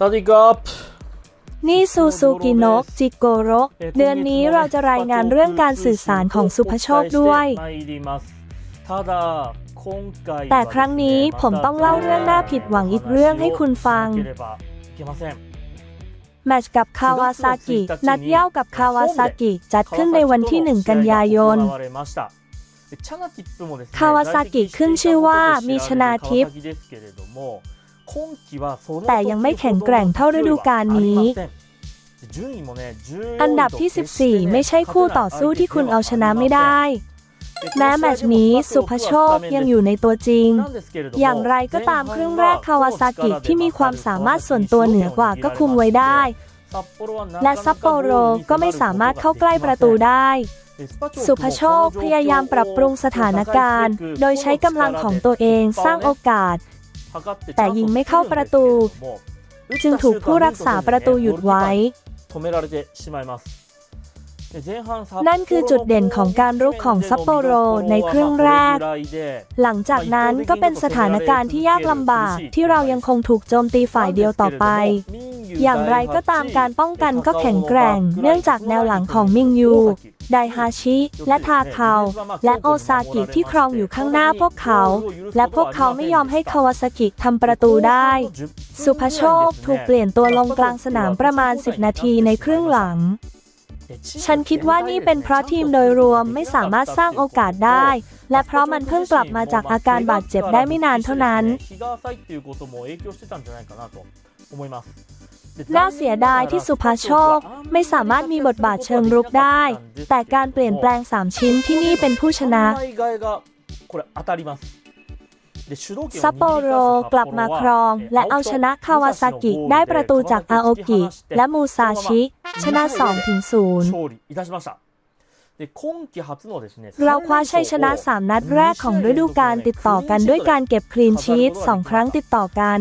สวัสดีครับนี่ซูซูกิโนะจิโกโระเดือนนี้เราจะรายงานเรื่องการสื่อสารของสุภโชคด้วย แต่ครั้งนี้ผมต้องเล่าเรื่องน่าผิดหวังอีกเรื่องให้คุณฟัง แมตช์กับคาวาซากิ นัดเย้ากับคาวาซากิ จัดขึ้นในวันที่ 1 กันยายนคาวาซากิขึ้นชื่อว่ามีชนาทิพย์ แต่ยังไม่แข็งแกร่งเท่าฤดูกาลนี้ อันดับที่ 14 ไม่ใช่คู่ต่อสู้ที่คุณเอาชนะไม่ได้ แม้แมตช์นี้สุภโชคยังอยู่ในตัวจริง อย่างไรก็ตามครึ่งแรกคาวาซากิที่มีความสามารถส่วนตัวเหนือกว่าก็คุมไว้ได้ และซัปโปโรก็ไม่สามารถเข้าใกล้ประตูได้สุภโชคพยายามปรับปรุงสถานการณ์ โดยใช้กำลังของตัวเองสร้างโอกาส แต่ยิงไม่เข้าประตู จึงถูกผู้รักษาประตูหยุดไว้ นั่นคือจุดเด่นของการรุกของซัปโปโรในครึ่งแรก หลังจากนั้นก็เป็นสถานการณ์ที่ยากลำบากที่เรายังคงถูกโจมตีฝ่ายเดียวต่อไป อย่างไรก็ตามการป้องกันก็แข็งแกร่ง เนื่องจากแนวหลังของมิงยู ไดฮาชิ และทาคาและโอซากิที่ครองอยู่ข้างหน้าพวกเขา และพวกเขาไม่ยอมให้คาวาซากิทำประตูได้ สุภโชคถูกเปลี่ยนตัวลงกลางสนามประมาณ 10 นาทีในครึ่งหลัง ฉันคิดว่านี่เป็นเพราะทีมโดยรวมไม่สามารถสร้างโอกาสได้ และเพราะมันเพิ่งกลับมาจากอาการบาดเจ็บได้ไม่นานเท่านั้นน่าเสียดายที่สุภาโชค ไม่สามารถมีบทบาทเชิงรุกได้ แต่การเปลี่ยนแปลง 3 ชิ้นที่นี่เป็นผู้ชนะ ซัปโปโรกลับมาครอง และเอาชนะคาวาซากิได้ประตูจากอาโอกิ และมูซาชิ ชนะ 2-0 เราคว้าชัยชนะ 3 นัดแรกของฤดูกาลติดต่อกันด้วยการเก็บคลีนชีต2ครั้งติดต่อกัน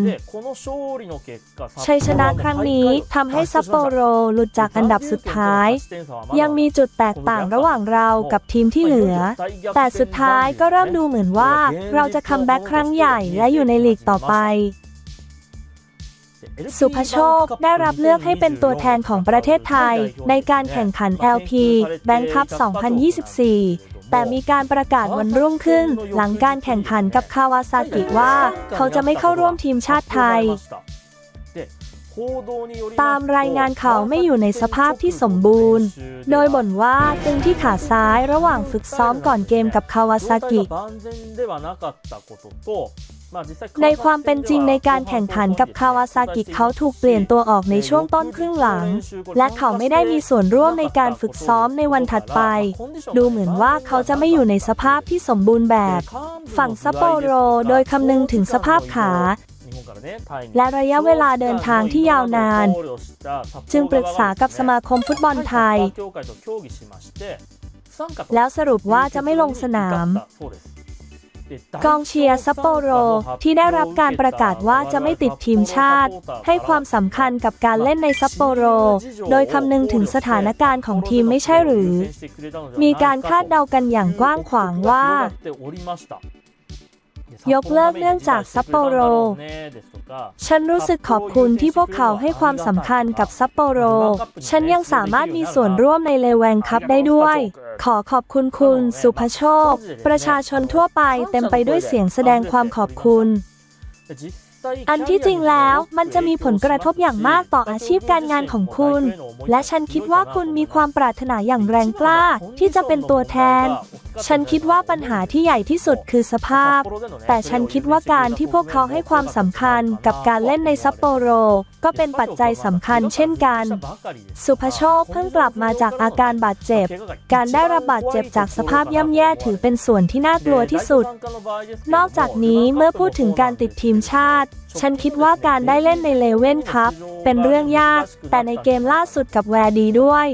ชัยชนะครั้งนี้ทำให้ซัปโปโรหลุดจากอันดับสุดท้าย ยังมีจุดแตกต่างระหว่างเรากับทีมที่เหลือ แต่สุดท้ายก็เริ่มดูเหมือนว่า เราจะคัมแบ็กครั้งใหญ่และอยู่ในลีกต่อไป สุภโชค ได้รับเลือกให้เป็นตัวแทนของประเทศไทย ในการแข่งขัน LP Bank Cup 2024 แต่มีการประกาศวันรุ่งขึ้น หลังการแข่งขันกับคาวาซากิว่า เขาจะไม่เข้าร่วมทีมชาติไทย ตามรายงานเขาไม่อยู่ในสภาพที่สมบูรณ์ โดยบ่นว่าตึงที่ขาซ้ายระหว่างฝึกซ้อมก่อนเกมกับคาวาซากิ ในความเป็นจริงในการแข่งขันกับคาวาซากิเขาถูกเปลี่ยนตัวออกในช่วงต้นครึ่งหลัง และเขาไม่ได้มีส่วนร่วมในการฝึกซ้อมในวันถัดไป ดูเหมือนว่าเขาจะไม่อยู่ในสภาพที่สมบูรณ์แบบ ฝั่งซัปโปโรโดยคำนึงถึงสภาพขาและระยะเวลาเดินทางที่ยาวนาน จึงปรึกษากับสมาคมฟุตบอลไทย แล้วสรุปว่าจะไม่ลงสนาม กองเชียร์ซัปโปโร ที่ได้รับการประกาศว่าจะไม่ติดทีมชาติ ให้ความสำคัญกับการเล่นในซัปโปโร โดยคำนึงถึงสถานการณ์ของทีมไม่ใช่หรือ มีการคาดเดากันอย่างกว้างขวางว่า ยกเลิกเนื่องจากซัปโปโร ฉันรู้สึกขอบคุณที่พวกเขาให้ความสำคัญกับซัปโปโร ฉันยังสามารถมีส่วนร่วมในเลแวงคัพได้ด้วย ขอขอบคุณคุณสุภโชค ประชาชนทั่วไปเต็มไปด้วยเสียงแสดงความขอบคุณ อันที่จริงแล้วมันจะมีผลกระทบอย่างมากต่ออาชีพการงานของคุณ และฉันคิดว่าคุณมีความปรารถนาอย่างแรงกล้าที่จะเป็นตัวแทน ฉันคิดว่าปัญหาที่ใหญ่ที่สุดคือสภาพ แต่ฉันคิดว่าการที่พวกเขาให้ความสำคัญกับการเล่นในซัปโปโร ก็เป็นปัจจัยสำคัญเช่นกัน สุภโชคเพิ่งกลับมาจากอาการบาดเจ็บ การได้รับบาดเจ็บจากสภาพย่ำแย่ถือเป็นส่วนที่น่ากลัวที่สุด นอกจากนี้เมื่อพูดถึงการติดทีมชาติฉันคิดว่าการได้เล่นในเลเว่นคัพเป็นเรื่องยาก แต่ในเกมล่าสุดกับแวร์ดีด้วย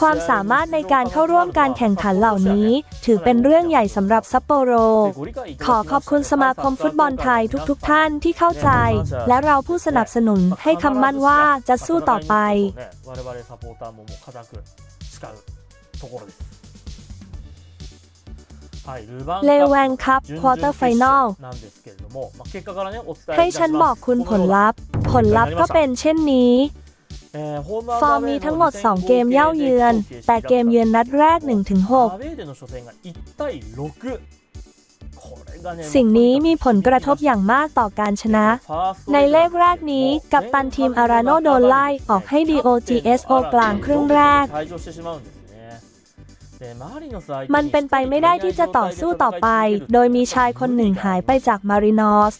ความสามารถในการเข้าร่วมการแข่งขันเหล่านี้ ถือเป็นเรื่องใหญ่สำหรับซัปโปโร ขอขอบคุณสมาคมฟุตบอลไทยทุกๆทท่านที่เข้าใจ และเราผู้สนับสนุนให้คำมั่นว่าจะสู้ต่อไป เลแวงคัพควอเตอร์ไฟนอลให้ฉันบอกคุณผลลัพธ์ ผลลัพธ์ก็เป็นเช่นนี้ฟอร์มมีทั้งหมด 2 เกมเย่าเยือน แต่เกมเยือนนัดแรก 1-6สิ่งนี้มีผลกระทบอย่างมากต่อการชนะ ในเลขแรกนี้กับตันทีมอาราโนโดนไล่ออกให้ DOGSO กลางครึ่งแรก มันเป็นไปไม่ได้ที่จะต่อสู้ต่อไป โดยมีชายคนหนึ่งหายไปจากมารินอส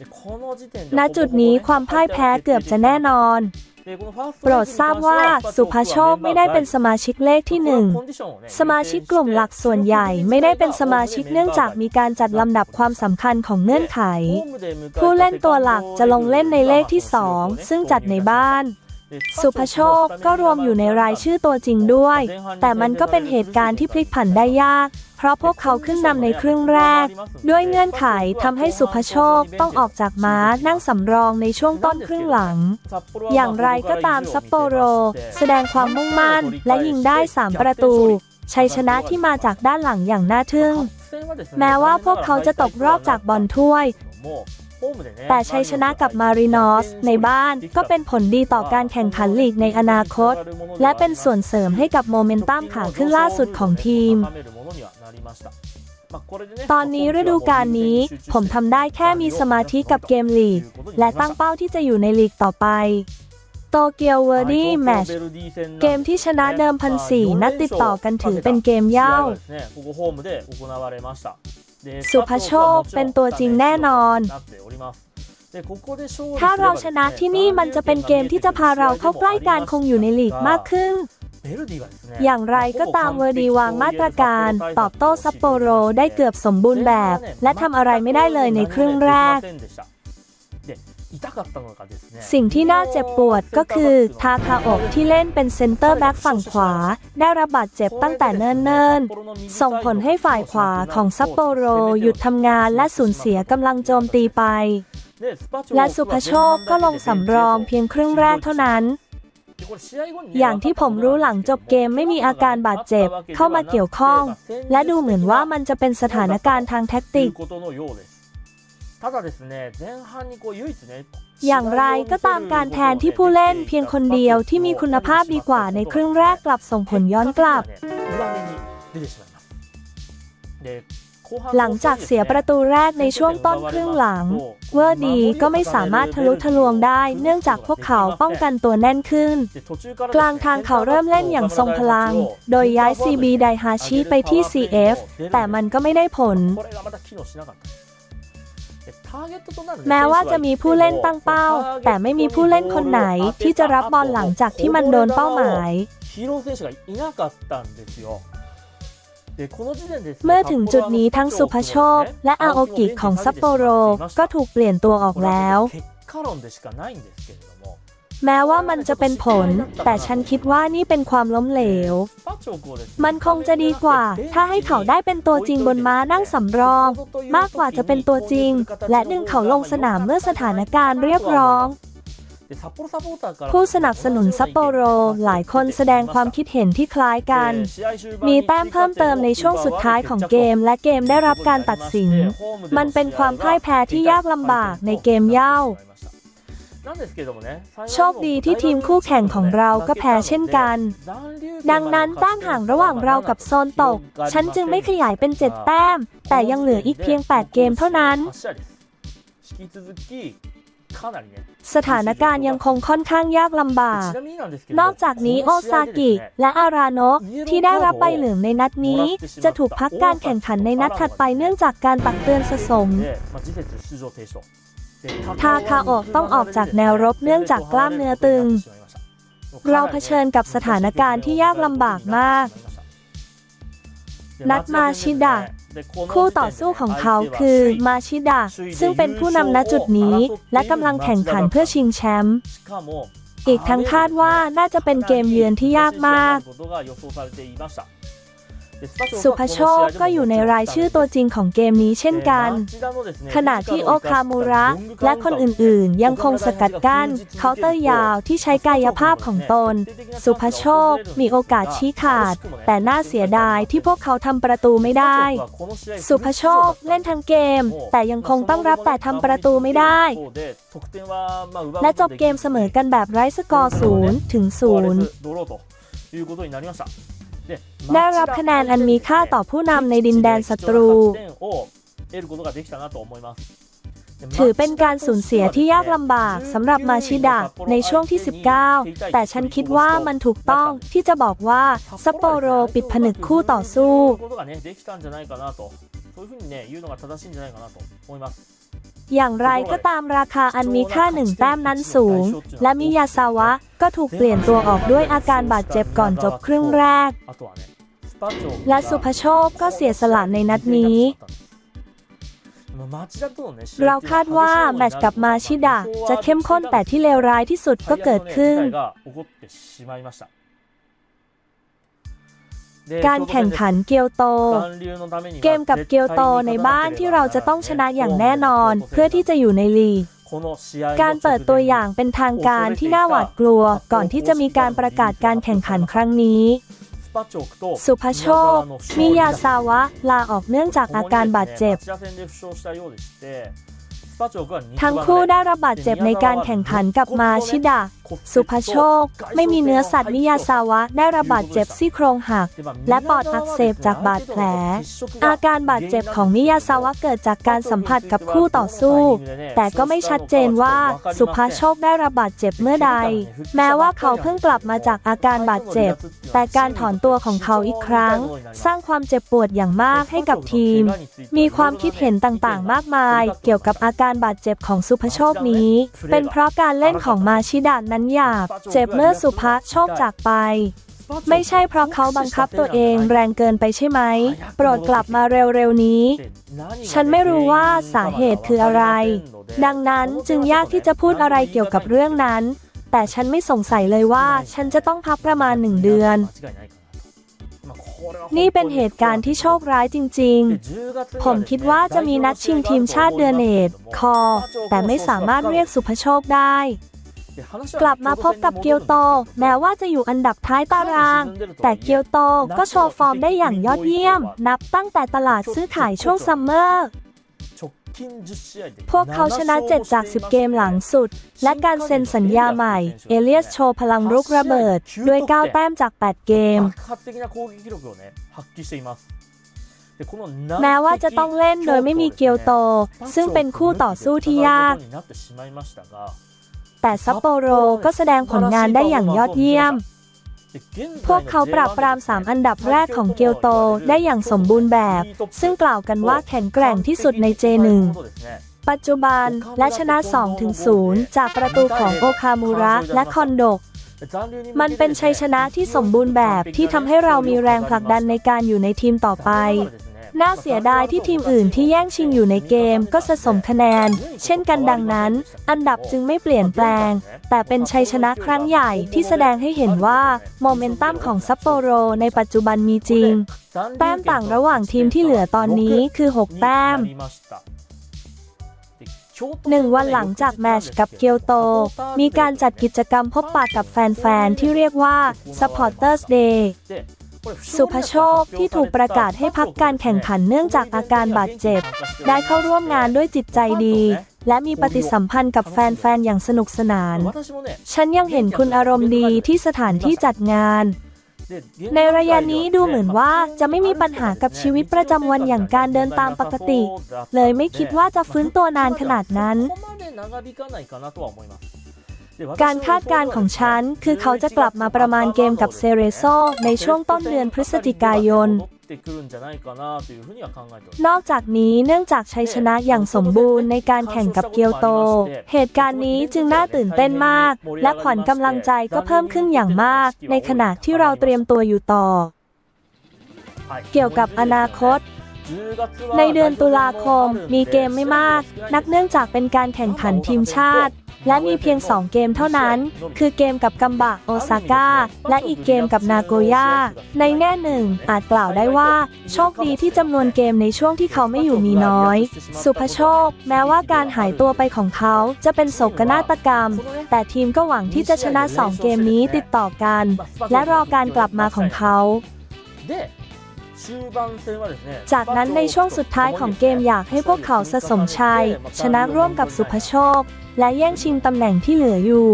ณ จุดนี้ความพ่ายแพ้เกือบจะแน่นอน โปรดทราบว่าสุภาโชคไม่ได้เป็นสมาชิกเลขที่หนึ่ง สมาชิกกลุ่มหลักส่วนใหญ่ไม่ได้เป็นสมาชิกเนื่องจากมีการจัดลำดับความสำคัญของเงื่อนไข ผู้เล่นตัวหลักจะลงเล่นในเลขที่สองซึ่งจัดในบ้าน สุภโชคก็รวมอยู่ในรายชื่อตัวจริงด้วย แต่มันก็เป็นเหตุการณ์ที่พลิกผันได้ยาก เพราะพวกเขาขึ้นนำในครึ่งแรก ด้วยเงื่อนไขทำให้สุภโชคต้องออกจากม้านั่งสำรองในช่วงต้นครึ่งหลัง อย่างไรก็ตามซัปโปโร แสดงความมุ่งมั่นและยิงได้ 3 ประตูชัยชนะที่มาจากด้านหลังอย่างน่าทึ่ง แม้ว่าพวกเขาจะตกรอบจากบอลถ้วย แต่ชัยชนะกับมารินอสในบ้านก็เป็นผลดีต่อการแข่งขันลีกในอนาคต และเป็นส่วนเสริมให้กับโมเมนตัมขาขึ้นล่าสุดของทีม ตอนนี้ฤดูกาลนี้ ผมทำได้แค่มีสมาธิกับเกมลีก และตั้งเป้าที่จะอยู่ในลีกต่อไปโตเกียวเวอร์ดี้แมตช์เกมที่ชนะเดิมพันสี่นัดติดต่อกันถือเป็นเกมเย่า สุภโชคเป็นตัวจริงแน่นอน ถ้าเราชนะที่นี่มันจะเป็นเกมที่จะพาเราเข้าใกล้การคงอยู่ในลีกมากขึ้น อย่างไรก็ตามเวอร์ดีวางมาตรการตอบโต้ซัปโปโรได้เกือบสมบูรณ์แบบ และทำอะไรไม่ได้เลยในครึ่งแรก สิ่งที่น่าเจ็บปวดก็คือทาคาโอกที่เล่นเป็นเซนเตอร์แบ็กฝั่งขวา ได้รับบาดเจ็บตั้งแต่เนิ่นๆ ส่งผลให้ฝ่ายขวาของซัปโปโรหยุดทำงานและสูญเสียกำลังโจมตีไป และสุภโชคก็ลงสำรองเพียงครึ่งแรกเท่านั้นอย่างที่ผมรู้หลังจบเกมไม่มีอาการบาดเจ็บเข้ามาเกี่ยวข้อง และดูเหมือนว่ามันจะเป็นสถานการณ์ทางแท็กติก อย่างไรก็ตามการแทนที่ผู้เล่นเพียงคนเดียวที่มีคุณภาพดีกว่าในครึ่งแรกกลับส่งผลย้อนกลับ หลังจากเสียประตูแรกในช่วงต้นครึ่งหลัง เวอร์ดีก็ไม่สามารถทะลุทะลวงได้ เนื่องจากพวกเขาป้องกันตัวแน่นขึ้น กลางทางเขาเริ่มเล่นอย่างทรงพลัง โดยย้าย CB ไดฮาชิไปที่ CF แต่มันก็ไม่ได้ผล แม้ว่าจะมีผู้เล่นตั้งเป้า แต่ไม่มีผู้เล่นคนไหนที่จะรับบอลหลังจากที่มันโดนเป้าหมายเมื่อถึงจุดนี้ทั้งสุภโชค และอาโอกิของซัปโปโรก็ถูกเปลี่ยนตัวออกแล้ว แม้ว่ามันจะเป็นผล แต่ฉันคิดว่านี่เป็นความล้มเหลว มันคงจะดีกว่า ถ้าให้เขาได้เป็นตัวจริงบนม้านั่งสำรอง มากกว่าจะเป็นตัวจริง และดึงเขาลงสนามเมื่อสถานการณ์เรียกร้อง ผู้สนับสนุนซัปโปโรหลายคนแสดงความคิดเห็นที่คล้ายกัน มีแต้มเพิ่มเติมในช่วงสุดท้ายของเกม และเกมได้รับการตัดสิน มันเป็นความพ่ายแพ้ที่ยากลำบากในเกมเย่า โชคดีที่ทีมคู่แข่งของเราก็แพ้เช่นกัน ดังนั้นแต้มห่างระหว่างเรากับโซนตก ฉันจึงไม่ขยายเป็น 7 แต้ม แต่ยังเหลืออีกเพียง 8 เกมเท่านั้น สถานการณ์ยังคงค่อนข้างยากลำบาก นอกจากนี้โอซากิ และอาราโนะที่ได้รับใบเหลืองในนัดนี้ จะถูกพักการแข่งขันในนัดถัดไปเนื่องจากการตักเตือนสะสม ทาคาโอกต้องออกจากแนวรบเนื่องจากกล้ามเนื้อตึง เราเผชิญกับสถานการณ์ที่ยากลำบากมาก นัดมาชิดะ คู่ต่อสู้ของเขาคือมาชิดะ ซึ่งเป็นผู้นำณจุดนี้ และกำลังแข่งขันเพื่อชิงแชมป์อีกทั้งคาดว่าน่าจะเป็นเกมเยือนที่ยากมาก สุภโชคก็อยู่ในรายชื่อตัวจริงของเกมนี้เช่นกัน ขณะที่โอคามูระ และคนอื่นๆ ยังคงสกัดกั้นเคาน์เตอร์ยาวที่ใช้กายภาพของตน สุภโชคมีโอกาสชี้ขาด แต่น่าเสียดายที่พวกเขาทำประตูไม่ได้ สุภโชคเล่นทั้งเกม แต่ยังคงต้องรับแต่ทำประตูไม่ได้ และจบเกมเสมอกันแบบไร้สกอร์ศูนย์ถึงศูนย์ ได้รับคะแนนอันมีค่าต่อผู้นำในดินแดนศัตรู ถือเป็นการสูญเสียที่ยากลำบากสำหรับมาชิดะในช่วงที่ 19 แต่ฉันคิดว่ามันถูกต้องที่จะบอกว่าซัปโปโรปิดผนึกคู่ต่อสู้ อย่างไรก็ตามราคาอันมีค่าหนึ่งแต้มนั้นสูง และมิยาซาวะก็ถูกเปลี่ยนตัวออกด้วยอาการบาดเจ็บก่อนจบครึ่งแรก และสุภโชคก็เสียสละในนัดนี้ เราคาดว่าแมตช์กับมาชิดะจะเข้มข้นแต่ที่เลวร้ายที่สุดก็เกิดขึ้น การแข่งขันเกียวโต เกมกับเกียวโตในบ้านที่เราจะต้องชนะอย่างแน่นอน เพื่อที่จะอยู่ในลีกการเปิดตัวอย่างเป็นทางการที่น่าหวาดกลัว ก่อนที่จะมีการประกาศการแข่งขันครั้งนี้ สุภโชค มิยาซาวะ ลาออกเนื่องจากอาการบาดเจ็บ ทั้งคู่ได้รับบาดเจ็บในการแข่งขันกับมาชิดะ สุภโชค ไม่มีเนื้อสัตว์มิยาซาวะ ได้รับบาดเจ็บซี่โครงหัก และปอดอักเสบจากบาดแผล อาการบาดเจ็บของมิยาซาวะเกิดจากการสัมผัสกับคู่ต่อสู้ แต่ก็ไม่ชัดเจนว่าสุภโชคได้รับบาดเจ็บเมื่อใด แม้ว่าเขาเพิ่งกลับมาจากอาการบาดเจ็บ แต่การถอนตัวของเขาอีกครั้ง สร้างความเจ็บปวดอย่างมากให้กับทีม มีความคิดเห็นต่างๆ มากมาย เกี่ยวกับอาการบาดเจ็บของสุภโชคนี้ เป็นเพราะการเล่นของมาชิดะนั้นหยาบ เจ็บเมื่อสุภโชคจากไป ไม่ใช่เพราะเขาบังคับตัวเองแรงเกินไปใช่ไหม โปรดกลับมาเร็วๆนี้ ฉันไม่รู้ว่าสาเหตุคืออะไร ดังนั้นจึงยากที่จะพูดอะไรเกี่ยวกับเรื่องนั้น แต่ฉันไม่สงสัยเลยว่าฉันจะต้องพักประมาณหนึ่งเดือน นี่เป็นเหตุการณ์ที่โชคร้ายจริง ๆ ผมคิดว่าจะมีนัดชิงทีมชาติเดือนเอดคอ แต่ไม่สามารถเรียกสุภโชคได้ กลับมาพบกับเกียวโต แม้ว่าจะอยู่อันดับท้ายตาราง แต่เกียวโตก็โชว์ฟอร์มได้อย่างยอดเยี่ยม นับตั้งแต่ตลาดซื้อขายช่วงซัมเมอร์ พวกเขาชนะ 7 จาก 10 เกมหลังสุด และการเซ็นสัญญาใหม่ เอเลียสโชว์พลังรุกระเบิด ด้วย 9 แต้มจาก 8 เกม แม้ว่าจะต้องเล่นโดยไม่มีเกียวโต ซึ่งเป็นคู่ต่อสู้ที่ยาก แต่ซัปโปโรก็แสดงผลงานได้อย่างยอดเยี่ยม พวกเขาปราบปราม 3 อันดับแรกของเกียวโตได้อย่างสมบูรณ์แบบ ซึ่งกล่าวกันว่าแข็งแกร่งที่สุดใน J1 ปัจจุบันและชนะ 2-0 จากประตูของโอคามูระและคอนโดกมันเป็นชัยชนะที่สมบูรณ์แบบที่ทำให้เรามีแรงผลักดันในการอยู่ในทีมต่อไป น่าเสียดายที่ทีมอื่นที่แย่งชิงอยู่ในเกมก็สะสมคะแนน เช่นกันดังนั้น อันดับจึงไม่เปลี่ยนแปลง แต่เป็นชัยชนะครั้งใหญ่ที่แสดงให้เห็นว่าโมเมนตัมของซัปโปโรในปัจจุบันมีจริง แต้มต่างระหว่างทีมที่เหลือตอนนี้คือ 6 แต้มหนึ่งวันหลังจากแมชกับเกียวโต มีการจัดกิจกรรมพบปะกับแฟน ๆ ที่เรียกว่า Supporters Day สุภโชคที่ถูกประกาศให้พักการแข่งขันเนื่องจากอาการบาดเจ็บ ได้เข้าร่วมงานด้วยจิตใจดี และมีปฏิสัมพันธ์กับแฟนๆ อย่างสนุกสนาน ฉันยังเห็นคุณอารมณ์ดีที่สถานที่จัดงาน ในระยะนี้ดูเหมือนว่าจะไม่มีปัญหากับชีวิตประจำวันอย่างการเดินตามปกติ เลยไม่คิดว่าจะฟื้นตัวนานขนาดนั้น การคาดการณ์ของฉัน คือเขาจะกลับมาประมาณเกมกับเซเรโซในช่วงต้นเดือนพฤศจิกายน นอกจากนี้เนื่องจากชัยชนะอย่างสมบูรณ์ในการแข่งกับเกียวโต เหตุการณ์นี้จึงน่าตื่นเต้นมาก และขวัญกำลังใจก็เพิ่มขึ้นอย่างมาก ในขณะที่เราเตรียมตัวอยู่ต่อ เกี่ยวกับอนาคตในเดือนตุลาคมมีเกมไม่มาก นักเนื่องจากเป็นการแข่งขันทีมชาติ และมีเพียง 2 เกมเท่านั้น คือเกมกับกัมบะโอซาก้า และอีกเกมกับนาโกย่า ในแง่หนึ่ง อาจกล่าวได้ว่า โชคดีที่จำนวนเกมในช่วงที่เขาไม่อยู่มีน้อย สุภโชค แม้ว่าการหายตัวไปของเขาจะเป็นโศกนาฏกรรม แต่ทีมก็หวังที่จะชนะ 2 เกมนี้ติดต่อกัน และรอการกลับมาของเขา จากนั้นในช่วงสุดท้ายของเกมอยากให้พวกเขาสะสมชัย ชนะร่วมกับสุภโชค และแย่งชิงตำแหน่งที่เหลืออยู่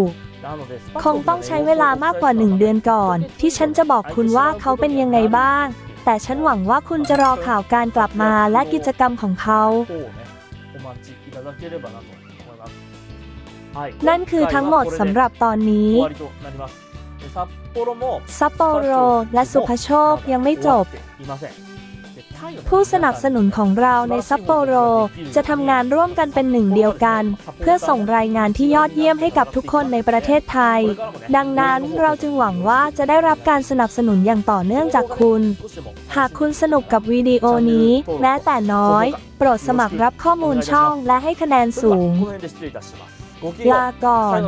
คงต้องใช้เวลามากกว่า1เดือนก่อน ที่ฉันจะบอกคุณว่าเขาเป็นยังไงบ้าง แต่ฉันหวังว่าคุณจะรอข่าวการกลับมาและกิจกรรมของเขานั่นคือทั้งหมดสำหรับตอนนี้ ซัปโปโรและสุภโชคยังไม่จบ ผู้สนับสนุนของเราในซัปโปโรจะทำงานร่วมกันเป็นหนึ่งเดียวกัน เพื่อส่งรายงานที่ยอดเยี่ยมให้กับทุกคนในประเทศไทย ดังนั้นเราจึงหวังว่าจะได้รับการสนับสนุนอย่างต่อเนื่องจากคุณ หากคุณสนุกกับวิดีโอนี้ แม้แต่น้อย โปรดสมัครรับข้อมูลช่องและให้คะแนนสูงลาก่อน